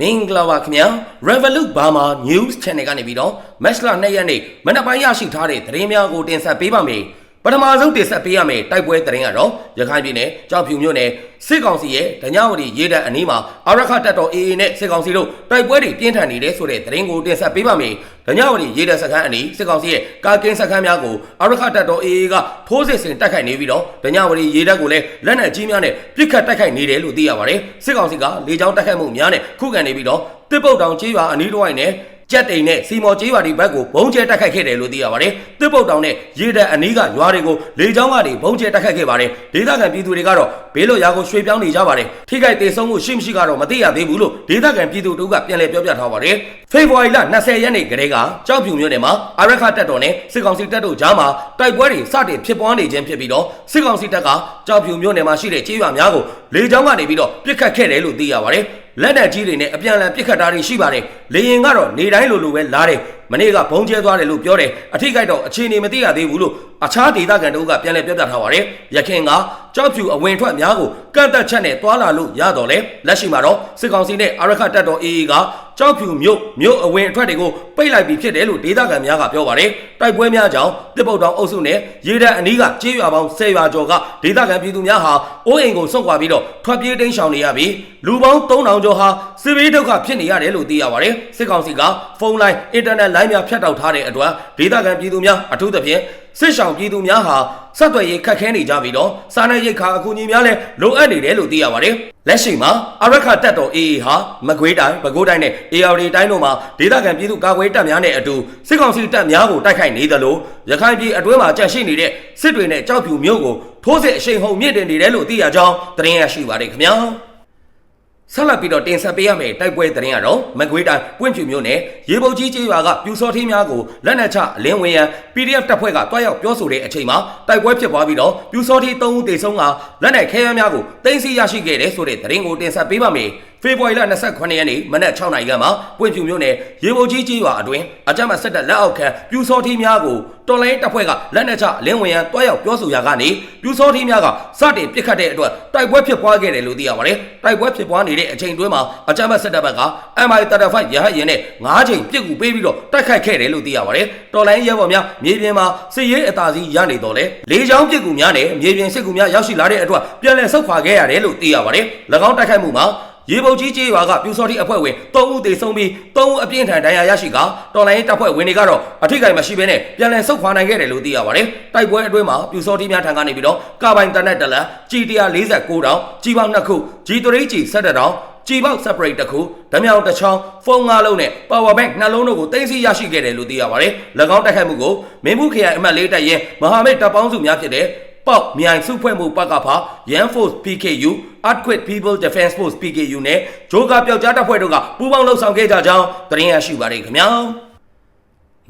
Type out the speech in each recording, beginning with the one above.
မင်္ဂလာပါခင်ဗျာ Revolut Burma News Channel ကနေပြီးတော့ Match လ2ရက်နေ့မနက်ပိုင်းရရှိထားတဲ့သတင်းများကိုတင်ဆက်ပေးပါမယ် ပထမဆုံးတင်ဆက်ပေးရမယ့်တိုက်ပွဲသတင်းကတော့ရခိုင်ပြည်နယ်ကြောက်ဖြူမြို့နယ်စစ်ကောင်စီရဲ့ဒညဝတီရေးတပ်အနီးမှာအာရခတပ်တော် AA နဲ့စစ်ကောင်စီတို့တိုက်ပွဲတွေပြင်းထန်နေတယ်ဆိုတဲ့သတင်းကိုတင်ဆက်ပေးပါမယ်ဒညဝတီရေးတပ်စခန်းအနီးစစ်ကောင်စီရဲ့ကာကင်းစခန်းများကိုအာရခတပ်တော် AA ကထိုးစစ်ဆင်တိုက်ခိုက်နေပြီးတော့ဒညဝတီရေးတပ်ကိုလည်းလက်နက်ကြီးများနဲ့ပစ်ခတ်တိုက်ခိုက်နေတယ်လို့သိရပါတယ်စစ်ကောင်စီကလေကြောင်းတိုက်ခိုက်မှုများနဲ့ခုခံနေပြီးတော့တစ်ပုတ်တောင်ကြီးရွာအနီးတစ်ဝိုက်နဲ့ ကြက်တိန်နဲ့စီမော်ကြီးရွာဒီဘက်ကိုဘုံကျဲတိုက်ခိုက်ခဲ့တယ်လို့သိရပါတယ်။တစ်ပုတ်တောင်နဲ့ရေတပ်အနီးကရွာတွေကိုလေကြောင်းကနေဘုံကျဲတိုက်ခိုက်ခဲ့ပါတယ်။ဒေသခံပြည်သူတွေကတော့ဘေးလွတ်ရာကိုရွှေ့ပြောင်းနေကြပါတယ်။ထိခိုက်ဒေဆုံးမှုရှိမရှိကတော့မသိရသေးဘူးလို့ဒေသခံပြည်သူတို့ကပြန်လည်ပြောပြထားပါတယ်။ဖေဖော်ဝါရီလ20ရက်နေ့ကတည်းကကြောက်ဖြူမြို့နယ်မှာအာရခတပ်တော်နဲ့စစ်ကောင်စီတပ်တို့ကြားမှာတိုက်ပွဲတွေစတင်ဖြစ်ပွားနေခြင်းဖြစ်ပြီးတော့စစ်ကောင်စီတပ်ကကြောက်ဖြူမြို့နယ်မှာရှိတဲ့ကြေးရွာများကိုလေကြောင်းကနေပြီးတော့ပစ်ခတ်ခဲ့တယ်လို့သိရပါတယ်။ လက်နက်ကြီးတွေနဲ့အပြန်အလှန်ပစ်ခတ်တာတွေရှိပါတယ်။လေရင်ကတော့နေတိုင်းလိုလိုပဲလာတယ်။ မနေ့ကဘုံကျဲသွားတယ်လို့ပြောတယ်။အထိခိုက်တော့အခြေအနေမသိရသေးဘူးလို့အခြားဒေသခံတို့ကပြန်လည်ပြောပြထားပါတယ်။ရခင်ကကြောက်ဖြူအဝင်ထွက်များကိုကန့်သက်ချက်နဲ့တွာလာလို့ရတော့လေလက်ရှိမှာတော့စစ်ကောင်စီနဲ့အာရခတပ်တော် AA ကကြောက်ဖြူမြို့မြို့အဝင်အထွက်တွေကိုပိတ်လိုက်ပြီးဖြစ်တယ်လို့ဒေသခံများကပြောပါတယ်။တိုက်ပွဲများကြောင့်တစ်ပုတ်တောင်အုပ်စုနဲ့ရေတပ်အနီးကကြေးရွာပေါင်း10ရွာကျော်ကဒေသခံပြည်သူများဟာအိုးအိမ်ကိုစွန့်ခွာပြီးတော့ထွက်ပြေးတိမ်းရှောင်နေရပြီးလူပေါင်း3000ကျော်ဟာစစ်ဘေးဒုက္ခဖြစ်နေရတယ်လို့သိရပါတယ်။စစ်ကောင်စီကဖုန်းလိုင်းအင်တာနက်လိုင်းများဖြတ်တောက်ထားတဲ့အတွက်ဒေသခံပြည်သူများအထူးသဖြင့်စစ်ဆောင်ပြည်သူများဟာဆက်သွယ်ရေးခက်ခဲနေကြပြီးတော့စားနပ်ရိက္ခာအကူအညီများလည်းလိုအပ်နေတယ်လို့သိရပါတယ်။လက်ရှိမှာအရခတပ်တော် AA ဟာမကွေးတိုင်းပဲခူးတိုင်းနဲ့ AR တိုင်းတို့မှာဒေသခံပြည်သူကာကွယ်တပ်များနဲ့အတူစစ်ကောင်စီတပ်များကိုတိုက်ခိုက်နေသလိုရခိုင်ပြည်အတွင်းမှာကြန့်ရှိနေတဲ့စစ်တွေနဲ့ကြောက်ဖြူမြို့ကိုထိုးစစ်အရှိန်ဟုန်မြင့်တင်နေတယ်လို့သိရကြောင်းသတင်းရရှိပါတယ်ခင်ဗျာ။ ဆက်လက်ပြီးတော့တင်ဆက်ပေးရမယ့်တိုက်ပွဲသတင်းကတော့မကွေးတိုင်းပွင့်ဖြူမြို့နယ်ရေပုတ်ကြီးကျေးရွာကပြူစောထင်းများကိုလက်နက်ချအလင်းဝင်ရန် PDF တပ်ဖွဲ့ကတွားရောက်ပြောဆိုတဲ့အချိန်မှာတိုက်ပွဲဖြစ်ပွားပြီးတော့ပြူစောထင်း၃ဦးတေဆုံးကလက်နက်ခဲယမ်းများကိုတင်စီရရှိခဲ့တယ်ဆိုတဲ့သတင်းကိုတင်ဆက်ပေးပါမယ်။ ဖေဖော်ဝါရီလ28ရက်နေ့မနက်6နာရီခန့်မှာပွင့်ဖြူမြို့နယ်ရေပုတ်ကြီးကျေးရွာအတွင်းအကြမ်းဖက်ဆက်တပ်လက်အောက်ခံပြူစောထင်းများကိုတော်လိုင်းတပ်ဖွဲ့ကလက်နက်ချအလင်းဝင်ရန်တွားရောက်ပြောဆိုရာကနေပြူစောထင်းများကစတင်ပစ်ခတ်တဲ့အတွက်တိုက်ပွဲဖြစ်ပွားခဲ့တယ်လို့သိရပါတယ်။တိုက်ပွဲဖြစ်ပွားနေတဲ့အချိန်တွင်းမှာအကြမ်းဖက်စစ်တပ်ဘက်က MI35 ရဟတ်ရင်နဲ့၅ချိန်ပြစ်ကူပေးပြီးတော့တိုက်ခိုက်ခဲ့တယ်လို့သိရပါတယ်။တော်လိုင်းရဲဘော်များမြေပြင်မှာစစ်ရေးအသာစီးရနေတော့လေလေးချောင်းပြစ်ကူများနဲ့မြေပြင်စစ်ကူများရောက်ရှိလာတဲ့အတွက်ပြန်လည်ဆုတ်ခွာခဲ့ရတယ်လို့သိရပါတယ်။၎င်းတိုက်ခိုက်မှုမှာ ရေပုတ်ကြီးကျေးရွာကပြူစောတိအဖွဲ့ဝင်၃ဦးသေဆုံးပြီး၃ဦးအပြင်းထန်ဒဏ်ရာရရှိကတော်လိုင်းတပ်ဖွဲ့ဝင်တွေကတော့အထိကိမရှိဘဲနဲ့ပြန်လည်ဆုတ်ခွာနိုင်ခဲ့တယ်လို့သိရပါတယ်။တိုက်ပွဲအတွင်းမှာပြူစောတိများထံကနေပြီးတော့ကာပိုင်တနက်တလက် G149 တောင်ကြီးပေါင်း2ခု G3G 17တောင်ကြည်ပေါက် separate တစ်ခုဓမြောင်တစ်ချောင်းဖုန်း၅လုံးနဲ့ power bank နှလုံးတို့ကိုတင်စီရရှိခဲ့တယ်လို့သိရပါတယ်။၎င်းတိုက်ခိုက်မှုကိုမင်းဘူးခရိုင်အမှတ်၄တပ်ရဲမဟာမိတ်တပ်ပေါင်းစုများဖြစ်တဲ့ ပေါက်မြိုင်စုဖွဲ့မှုပကဖာ Yan Force PKU Earthquake People Defense Force PKU နဲ့ဂျိုးကပျောက်ကြားတပ်ဖွဲ့တို့ကပူးပေါင်းလှုပ်ဆောင်ခဲ့ကြကြောင်းသတင်းရရှိပါတယ်ခင်ဗျာ။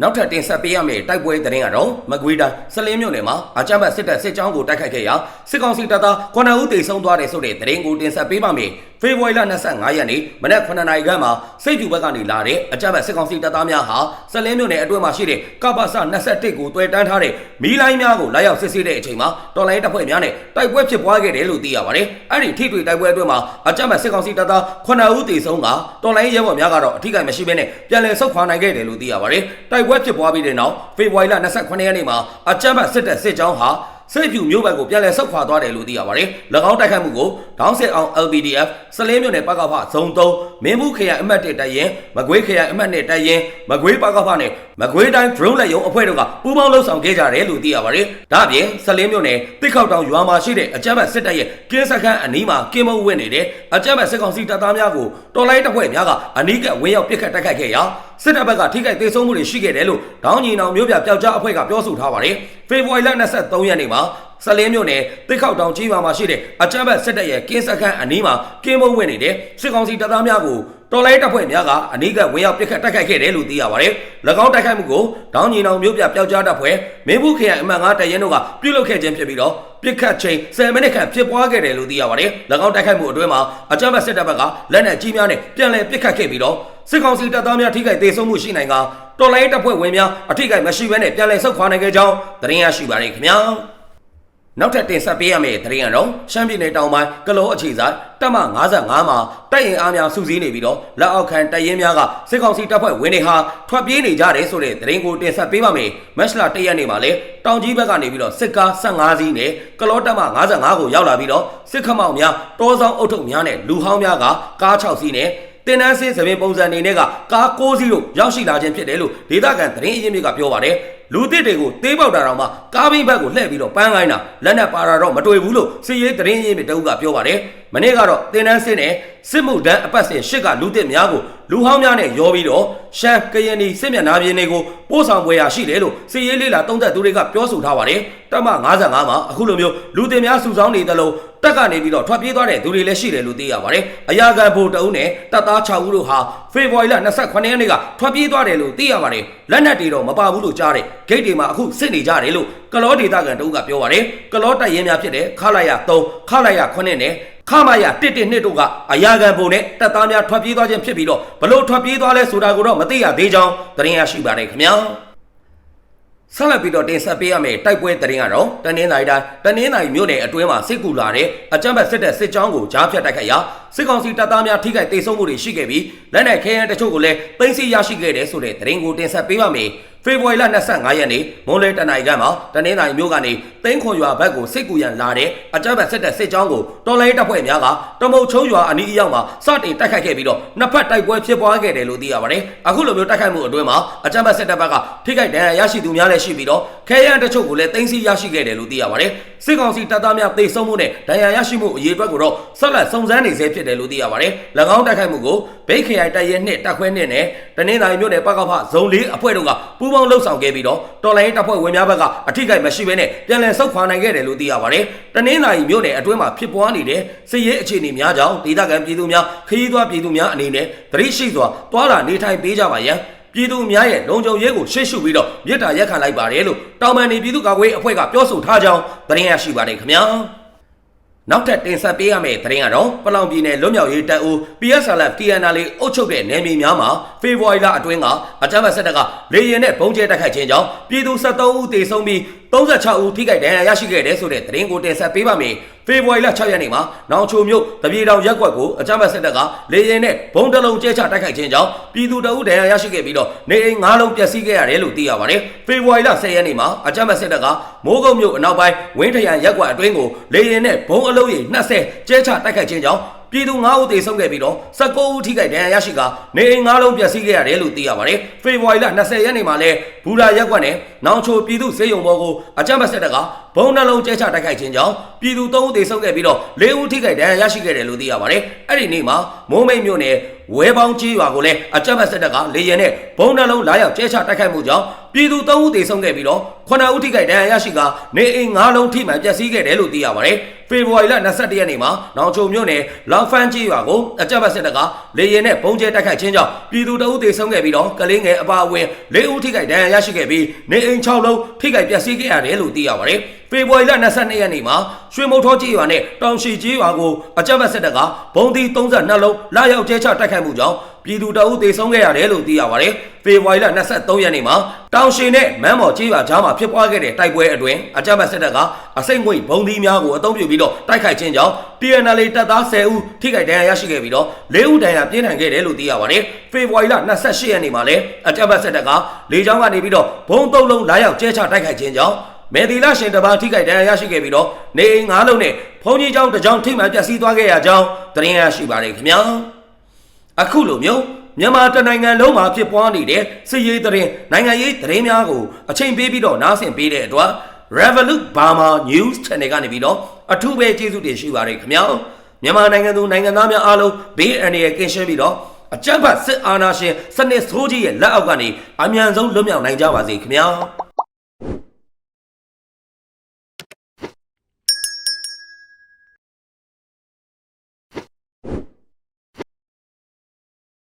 နောက်ထပ်တင်ဆက်ပေးရမယ့်တိုက်ပွဲသတင်းကတော့မကွေးတိုင်းစလင်းမြို့နယ်မှာအကြမ်းဖက်စစ်တပ်စစ်ကြောင်းကိုတိုက်ခိုက်ခဲ့ရာစစ်ကောင်စီတပ်သား9ဦးသေဆုံးသွားတယ်ဆိုတဲ့သတင်းကိုတင်ဆက်ပေးပါမယ်။ ဖေဖော်ဝါရီလ25ရက်နေ့မနက်9နာရီခန့်မှာစိတ်ဖြူဘက်ကနေလာတဲ့အကြမ်းဖက်စစ်ကောင်စီတပ်သားများဟာစလင်းမြို့နယ်အတွင်းမှာရှိတဲ့ကပ္ပစ21ကိုတွဲတန်းထားတဲ့မီးလိုင်းများကိုလာရောက်စစ်ဆေးတဲ့အချိန်မှာတော်လိုင်းတပ်ဖွဲ့များနဲ့တိုက်ပွဲဖြစ်ပွားခဲ့တယ်လို့သိရပါတယ်။အဲ့ဒီထိတွေ့တိုက်ပွဲအတွင်းမှာအကြမ်းဖက်စစ်ကောင်စီတပ်သား9ဦးသေဆုံးကတော်လိုင်းရဲဘော်များကတော့အထိကိမရှိဘဲနဲ့ပြန်လည်ဆုတ်ခွာနိုင်ခဲ့တယ်လို့သိရပါတယ်။တိုက်ပွဲဖြစ်ပွားပြီးတဲ့နောက်ဖေဖော်ဝါရီလ29ရက်နေ့မှာအကြမ်းဖက်စစ်တပ်စစ်ကြောင်းဟာ စစ်ဖြူမျိုးဘက်ကိုပြန်လည်ဆုတ်ခွာသွားတယ်လို့သိရပါတယ်။၎င်းတိုက်ခိုက်မှုကိုဒေါင်းစစ်အောင် LPDF စလင်းမြို့နယ်ပကဖဇုံ3မင်းဘူးခရိုင်အမှတ်1တပ်ရင်မကွေးခရိုင်အမှတ်2တပ်ရင်မကွေးပကဖနဲ့မကွေးတိုင်း drone လက်ရုံအဖွဲ့တို့ကပူးပေါင်းလှုပ်ဆောင်ခဲ့ကြတယ်လို့သိရပါတယ်။ဒါ့အပြင်စလင်းမြို့နယ်တစ်ခေါက်တောင်ရွာမှာရှိတဲ့အကြမ်းဖက်စစ်တပ်ရဲ့ကင်းစခန်းအနီးမှာကင်းမုံဝင်နေတဲ့အကြမ်းဖက်စစ်ကောင်စီတပ်သားများကိုတော်လိုင်းတပ်ဖွဲ့များကအနီးကဝင်းရောက်ပစ်ခတ်တိုက်ခိုက်ခဲ့ရာ စစ်တပ်ဘက်ကထိခိုက်ဒေဆုံးမှုတွေရှိခဲ့တယ်လို့ဒေါင်းညီနောင်မျိုးပြပျောက်ကြားအဖွဲ့ကပြောဆိုထားပါတယ်။ဖေဖော်ဝါရီလ23ရက်နေ့မှာ စလင်းမြို့နယ်တိခောက်တောင်ကြီးရွာမှာရှိတဲ့အကြမ်းဖက်စစ်တပ်ရဲ့ကင်းစခန်းအနီးမှာကင်းမုံဝင်နေတဲ့စစ်ကောင်စီတပ်သားများကိုတော်လိုင်းတပ်ဖွဲ့များကအနီးကဝင်ရောက်ပစ်ခတ်တိုက်ခိုက်ခဲ့တယ်လို့သိရပါတယ်။၎င်းတိုက်ခိုက်မှုကိုဒေါင်းညီနောင်မျိုးပြပျောက်ကြားတပ်ဖွဲ့မင်းဘူးခရိုင်အမှတ်9တပ်ရင်းတို့ကပြုလုပ်ခဲ့ခြင်းဖြစ်ပြီးတော့ပစ်ခတ်ချိန်10မိနစ်ခန့်ဖြစ်ပွားခဲ့တယ်လို့သိရပါတယ်။၎င်းတိုက်ခိုက်မှုအတွင်းမှာအကြမ်းဖက်စစ်တပ်ဘက်ကလက်နက်ကြီးများနဲ့ပြန်လည်ပစ်ခတ်ခဲ့ပြီးတော့စစ်ကောင်စီတပ်သားများထိခိုက်ဒေဆုံးမှုရှိနိုင်ကတော်လိုင်းတပ်ဖွဲ့ဝင်များအထိခိုက်မရှိဘဲနဲ့ပြန်လည်ဆုတ်ခွာနိုင်ခဲ့ကြောင်းသတင်းရရှိပါတယ်ခင်ဗျာ။ နောက်ထပ်တင်ဆက်ပေးရမယ့်သတင်းကတော့ရှမ်းပြည်နယ်တောင်ပိုင်းကလောအခြေဆိုင်တပ်မ55မှာတိုက်ရင်အားများစုစည်းနေပြီးတော့လက်အောက်ခံတိုက်ရင်များကစစ်ကောင်စီတပ်ဖွဲ့ဝင်တွေဟာထွက်ပြေးနေကြတယ်ဆိုတဲ့သတင်းကိုတင်ဆက်ပေးပါမယ်။မက်ရှလာ၁ရက်နေ့မှာလည်းတောင်ကြီးဘက်ကနေပြီးတော့စစ်ကား15စီးနဲ့ကလောတပ်မ55ကိုရောက်လာပြီးတော့စစ်ခမောက်များတောဆောင်အုပ်ထုပ်များနဲ့လူဟောင်းများကကား6စီးနဲ့တင်နန်းစင်းသပင်ပုံစံအနေနဲ့ကကား6စီးတို့ရောက်ရှိလာခြင်းဖြစ်တယ်လို့ဒေသခံသတင်းအရင်းမြစ်ကပြောပါတယ် လူတစ်တွေကိုတေးပေါက်တာတော့မှကားဘိန်းဘက်ကိုလှည့်ပြီးတော့ပန်းခိုင်းတာလက်နဲ့ပါတာတော့မတွေ့ဘူးလို့စီရေးသတင်းအရင်းမြစ်တအုပ်ကပြောပါတယ်မနေ့ကတော့တင်နန်းစင်းနဲ့စစ်မှုတန်းအပတ်စဉ်ရှစ်ကလူတစ်များကိုလူဟောင်းများနဲ့ရောပြီးတော့ရှမ်းကရင်နီစစ်မျက်နှာပြင်တွေကိုပို့ဆောင်ပွဲရရှိတယ်လို့စီရေးလေးလာတုံးသက်သူတွေကပြောဆိုထားပါတယ်တပ်မ55မှာအခုလိုမျိုးလူတင်များစုဆောင်းနေတယ်လို့တက်ကနေပြီးတော့ထွက်ပြေးသွားတဲ့သူတွေလည်းရှိတယ်လို့သိရပါတယ်အရာခံဗိုလ်တအုပ်နဲ့တပ်သား6ဦးတို့ဟာဖေဖော်ဝါရီလ28ရက်နေ့ကထွက်ပြေးသွားတယ်လို့သိရပါတယ် လက်နက်တွေတော့မပါဘူးလို့ကြားတယ်ဂိတ်တွေမှာအခုစစ်နေကြတယ်လို့ကလောဒေသခံတအုပ်ကပြောပါတယ်ကလောတိုက်ရင်များဖြစ်တဲ့ခလာရ3ခလာရ9နဲ့ခမရ112တို့ကအရာခံပုံနဲ့တပ်သားများထွက်ပြေးသွားခြင်းဖြစ်ပြီးတော့ဘလို့ထွက်ပြေးသွားလဲဆိုတာကိုတော့မသိရသေးကြောင်းသတင်းရရှိပါတယ်ခင်ဗျာ ဆက်လက်ပြီးတော့တင်ဆက်ပေးရမယ့်တိုက်ပွဲသတင်းကတော့တနင်္လာရီတိုင်းတနင်္လာရီမြို့နယ်အတွင်းမှာစစ်ကူလာတဲ့အကြမ်းဖက်စစ်တပ်စစ်ကြောင်းကိုကြားဖြတ်တိုက်ခိုက်ရာစစ်ကောင်စီတပ်သားများထိခိုက်ဒေဆုံးမှုတွေရှိခဲ့ပြီးလက်နက်ခဲယမ်းတချို့ကိုလည်းသိမ်းဆည်းရရှိခဲ့တယ်ဆိုတဲ့သတင်းကိုတင်ဆက်ပေးပါမယ်။ ဖေဖော်ဝါရီလ25ရက်နေ့မွန်လေတနင်္လာရီကမှာတနင်္လာရီမြို့ကနေသိန်းခွန်ရွာဘက်ကိုစစ်ကူရန်လာတဲ့အကြမ်းဖက်စစ်တပ်စစ်ကြောင်းကိုတော်လိုင်းတပ်ဖွဲ့များကတမုတ်ချုံရွာအနီးအရောက်မှာစတင်တိုက်ခိုက်ခဲ့ပြီးတော့နှစ်ဖက်တိုက်ပွဲဖြစ်ပွားခဲ့တယ်လို့သိရပါတယ်။အခုလိုမျိုးတိုက်ခိုက်မှုအတွင်းမှာအကြမ်းဖက်စစ်တပ်ဘက်ကထိခိုက်ဒဏ်ရာရရှိသူများလည်းရှိပြီးတော့ခဲယမ်းတချို့ကိုလည်းသိမ်းဆည်းရရှိခဲ့တယ်လို့သိရပါတယ်။စစ်ကောင်စီတပ်သားများသေဆုံးမှုနဲ့ဒဏ်ရာရရှိမှုအရေးအတွက်ကိုတော့ဆက်လက်စုံစမ်းနေဆဲဖြစ်တယ်လို့သိရပါတယ်။၎င်းတိုက်ခိုက်မှုကိုဘိတ်ခရိုင်တပ်ရဲနှစ်တပ်ခွဲနှစ်နဲ့တနင်္လာရီမြို့နယ်ပကဖဇုံလေးအဖွဲ့တို့ကပူးပေါင်းလှုပ်ဆောင်ခဲ့ပြီးတော့တော်လိုင်းတပ်ဖွဲ့ဝင်များဘက်ကအထိကိမရှိဘဲနဲ့ပြန်လည်ဆုတ်ခွာနိုင်ခဲ့တယ်လို့သိရပါတယ်။တနင်္လာရီမြို့နယ်အတွင်းမှာဖြစ်ပွားနေတဲ့စစ်ရေးအခြေအနေများကြောင့်ဒေသခံပြည်သူများခရီးသွားပြည်သူများအနေနဲ့သတိရှိစွာတွာလာနေထိုင်ပေးကြပါရန်ပြည်သူများရဲ့လုံခြုံရေးကိုရှေ့ရှုပြီးတော့မြစ်တာရက်ခံလိုက်ပါတယ်လို့တောင်ပန်နေပြည်သူ့ကာကွယ်ရေးအဖွဲ့ကပြောဆိုထားကြောင်းသတင်းရရှိပါတယ်ခင်ဗျာ။ နောက်ထပ်တင်ဆက်ပေးရမယ့်သတင်းကတော့ပလောင်ပြည်နယ်လွတ်မြောက်ရေးတပ်ဦး PSLF TNL အုပ်ချုပ်တဲ့နယ်မြေများမှာဖေဖော်ဝါရီလအတွင်းကအကြမ်းဖက်စစ်တပ်ကလေရင်နဲ့ဘုံကျဲတိုက်ခိုက်ခြင်းကြောင့်ပြည်သူ73ဦးသေဆုံးပြီး 36ဦးထိခိုက်ဒဏ်ရာရရှိခဲ့တဲ့ဆိုတဲ့သတင်းကိုတင်ဆက်ပေးပါမယ်။ဖေဖော်ဝါရီလ6ရက်နေ့မှာနောင်ချိုမြို့တပြေတောင်ရက်ကွက်ကိုအကြမ်းဖက်စစ်တပ်ကလေရင်နဲ့ဘုံတလုံးကျဲချတိုက်ခိုက်ခြင်းကြောင့်ပြည်သူတအုပ်ဒဏ်ရာရရှိခဲ့ပြီးတော့နေအိမ်၅လုံးပျက်စီးခဲ့ရတယ်လို့သိရပါတယ်။ဖေဖော်ဝါရီလ10ရက်နေ့မှာအကြမ်းဖက်စစ်တပ်ကမိုးကုတ်မြို့အနောက်ပိုင်းဝင်းထရန်ရက်ကွက်အတွင်းကိုလေရင်နဲ့ဘုံအလုံးရေ20ကျဲချတိုက်ခိုက်ခြင်းကြောင့် ပြည်သူ9ဦးသေဆုံးခဲ့ပြီးတော့19ဦးထိခိုက်ဒဏ်ရာရရှိကနေအိမ်9လုံးပျက်စီးခဲ့ရတယ်လို့သိရပါတယ်။ဖေဖော်ဝါရီလ20ရက်နေ့မှာလဲဘူရာရက်ကွက်နဲ့နောင်ချိုပြည်သူစေယုံဘောကိုအကြမ်းဖက်စစ်တပ်ကဘုံနှလုံးကျဲချတိုက်ခိုက်ခြင်းကြောင့်ပြည်သူ3ဦးသေဆုံးခဲ့ပြီးတော့4ဦးထိခိုက်ဒဏ်ရာရရှိခဲ့တယ်လို့သိရပါတယ်။အဲ့ဒီနေ့မှာမိုးမိတ်မြို့နယ်ဝဲပေါင်းကြီးရွာကိုလည်းအကြမ်းဖက်စစ်တပ်ကလေရင်နဲ့ဘုံနှလုံးလာရောက်ကျဲချတိုက်ခိုက်မှုကြောင့်ပြည်သူ3ဦးသေဆုံးခဲ့ပြီးတော့9ဦးထိခိုက်ဒဏ်ရာရရှိကနေအိမ်9လုံးထိမှန်ပျက်စီးခဲ့တယ်လို့သိရပါတယ်။ ဖေဖော်ဝါရီလ22ရက်နေ့မှာနောင်ချိုမြို့နယ်လောင်ဖန်ကြီးရွာကိုအကြမ်းဖက်စစ်တပ်ကလေရင်နဲ့ဘုံကျဲတိုက်ခိုက်ခြင်းကြောင့်ပြည်သူ2ဦးသေဆုံးခဲ့ပြီးတော့ကလေးငယ်အပါအဝင်4ဦးထိခိုက်ဒဏ်ရာရရှိခဲ့ပြီးနေအိမ်6လုံးထိခိုက်ပျက်စီးခဲ့ရတယ်လို့သိရပါတယ်။ ဖေဖော်ဝါရီလ22ရက်နေ့မှာရွှေမုံထောကြီးရွာနဲ့တောင်ရှိကြီးရွာကိုအကြမ်းဖက်စစ်တပ်ကဘုံသီး32လုံးလာရောက်ကျဲချတိုက်ခိုက်မှုကြောင့်ပြည်သူတအုပ်သေဆုံးခဲ့ရတယ်လို့သိရပါတယ်။ဖေဖော်ဝါရီလ23ရက်နေ့မှာတောင်ရှိနဲ့မန်းမော်ကြီးရွာကြားမှာဖြစ်ပွားခဲ့တဲ့တိုက်ပွဲအတွင်းအကြမ်းဖက်စစ်တပ်ကအစိမ့်ငွေဘုံသီးများကိုအုံပြုပြီးတော့တိုက်ခိုက်ခြင်းကြောင့် TNL တပ်သား10ဦးထိခိုက်ဒဏ်ရာရရှိခဲ့ပြီးတော့4ဦးဒဏ်ရာပြင်းထန်ခဲ့တယ်လို့သိရပါတယ်။ဖေဖော်ဝါရီလ28ရက်နေ့မှာလည်းအကြမ်းဖက်စစ်တပ်ကလေကြောင်းကနေပြီးတော့ဘုံသုံးလုံးလာရောက်ကျဲချတိုက်ခိုက်ခြင်းကြောင့် မေဒီလာရှင်တပါထိခိုက်ဒဏ်ရာရရှိခဲ့ပြီးတော့နေအိမ်၅လုံးနဲ့ဘုံကြီးကျောင်းတစ်ကျောင်းထိမှန်ပျက်စီးသွားခဲ့ရကြောင်းသတင်းရရှိပါတယ်ခင်ဗျာအခုလိုမျိုးမြန်မာတနိုင်ငံလုံးမှာဖြစ်ပွားနေတဲ့စစ်ရေးသတင်းနိုင်ငံရေးသတင်းများကိုအချိန်ပေးပြီးတော့နားဆင်ပေးတဲ့အတွက် Revolut Burma News Channel ကနေပြီးတော့အထူးပဲကျေးဇူးတင်ရှိပါတယ်ခင်ဗျာမြန်မာနိုင်ငံသူနိုင်ငံသားများအားလုံးဘေးအန္တရာယ်ကင်းရှင်းပြီးတော့အကြမ်းဖက်စစ်အာဏာရှင်စနစ်ဆိုးကြီးရဲ့လက်အောက်ကနေအမြန်ဆုံးလွတ်မြောက်နိုင်ကြပါစေခင်ဗျာ